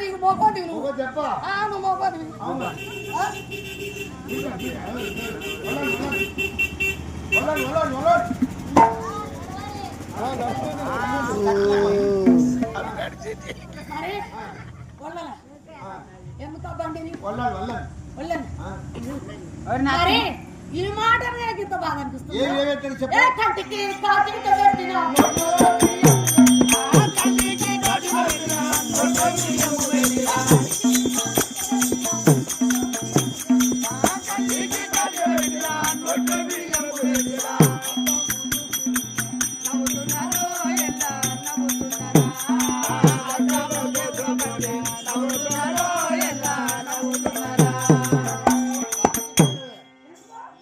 నీకు మోకోటివి నువ్వు చెప్ప నువ్వు మోకోటివి అవునా? ఈ మాట ఇంత బాధ అనిపిస్తుంది.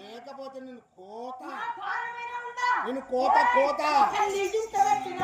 లేకపోతే నేను కోత పారమైన ఉందా? నేను కోత కోత కలిగింత పెట్టిన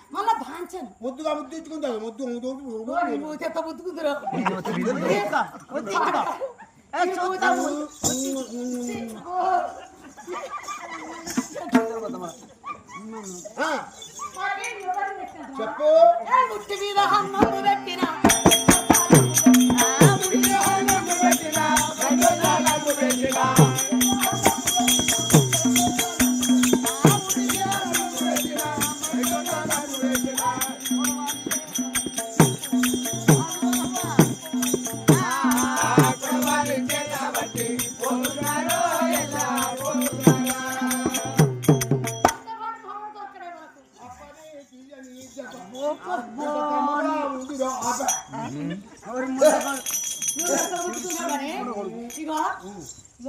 మళ్ళా బాంచను ముద్దుగా ముద్దు ఇచ్చుకుంటాడు ముద్దు ముద్దు ఎంత ముద్దుకుందిరో. చెప్పు. ముట్టి మీద హమ్మకు పెట్టిన. 이거?